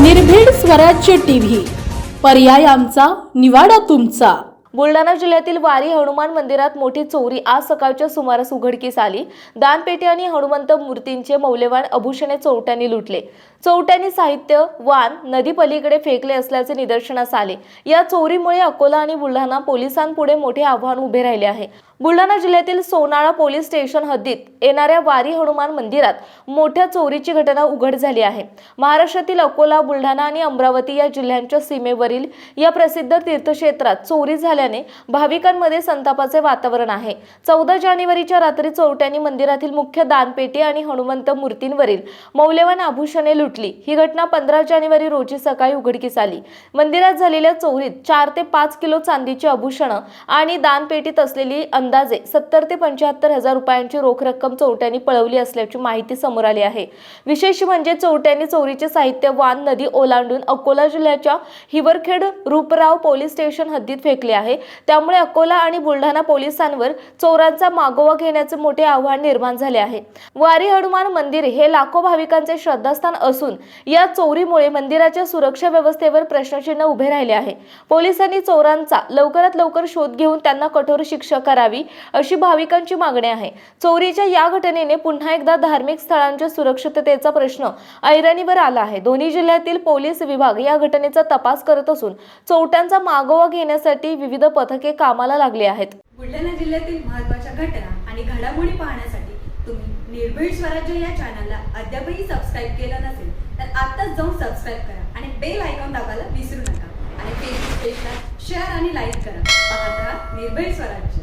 निर्भीड स्वराज्य टीव्ही. पर्याय आमचा निवाडा तुमचा. बुलढाणा जिल्ह्यातील वारी हनुमान मंदिरात मोठी चोरी आज सकाळच्या सुमारास उघडकीस आली. दानपेटी आणि हनुमंत मूर्तींचे मौल्यवान आभूषणे चोरट्यांनी लुटले. चोरट्यांनी साहित्य वान नदी पलीकडे फेकले असल्याचे निदर्शनास आले. या चोरीमुळे अकोला आणि बुलढाणा पोलिसांपुढे मोठे आव्हान उभे राहिले आहे. बुलढाणा जिल्ह्यातील सोनाळा पोलीस स्टेशन हद्दीत येणाऱ्या वारी हनुमान मंदिरात मोठ्या चोरीची घटना उघड झाली आहे. महाराष्ट्रातील अकोला बुलढाणा आणि अमरावती या जिल्ह्यांच्या सीमेवरील या प्रसिद्ध तीर्थक्षेत्रात चोरी झाल्याने भाविकांमध्ये संतापाचे वातावरण आहे. चौदा जानेवारीच्या रात्री चोरट्यांनी मंदिरातील मुख्य दानपेटी आणि हनुमंत मूर्तींवरील मौल्यवान आभूषणे लुटली. ही घटना पंधरा जानेवारी रोजी सकाळी उघडकीस आली. मंदिरात झालेल्या चोरीत चार ते पाच किलो चांदीची आभूषणं आणि दानपेटीत असलेली अंदाजे सत्तर ते पंच्याहत्तर हजार रुपयांची रोख रक्कम चोरट्यांनी पळवली असल्याची माहिती समोर आली आहे. विशेष म्हणजे चोरट्यांनी चोरीचे साहित्य वान नदी ओलांडून अकोला जिल्ह्याच्या हिवरखेड रूपराव पोलीस स्टेशन हद्दीत फेकले आहे. त्यामुळे अकोला आणि बुलढाणा पोलिसांवर चोरांचा मागोवा घेण्याचे मोठे आव्हान निर्माण झाले आहे. वारी हनुमान मंदिर हे लाखो भाविकांचे श्रद्धास्थान असून या चोरीमुळे मंदिराच्या सुरक्षा व्यवस्थेवर प्रश्नचिन्ह उभे राहिले आहे. पोलिसांनी चोरांचा लवकरात लवकर शोध घेऊन त्यांना कठोर शिक्षा करावी. करावी अशी भाविकांची मागणी आहे. चोरीच्या या घटनेने पुन्हा एकदा धार्मिक स्थळांच्या सुरक्षिततेचा प्रश्न ऐरणीवर आला आहे. दोन्ही जिल्ह्यातील पोलीस विभाग या घटनेचा तपास करत असून चोरट्यांचा मागोवा घेण्यासाठी विविध पथके कामाला लागली आहेत. बुलढाणा जिल्ह्यातील महत्त्वाच्या घटना आणि घडामोडी पाहण्यासाठी तुम्ही निर्भीड स्वराज्य या चॅनलला अद्यापही सबस्क्राईब केलं नसेल तर आत्ताच जाऊन सबस्क्राईब करा आणि बेल आयकॉन दाबायला विसरू नका. आणि फेसबुक पेजला शेअर आणि लाईक करा. पाहत राहा निर्भीड स्वराज्य.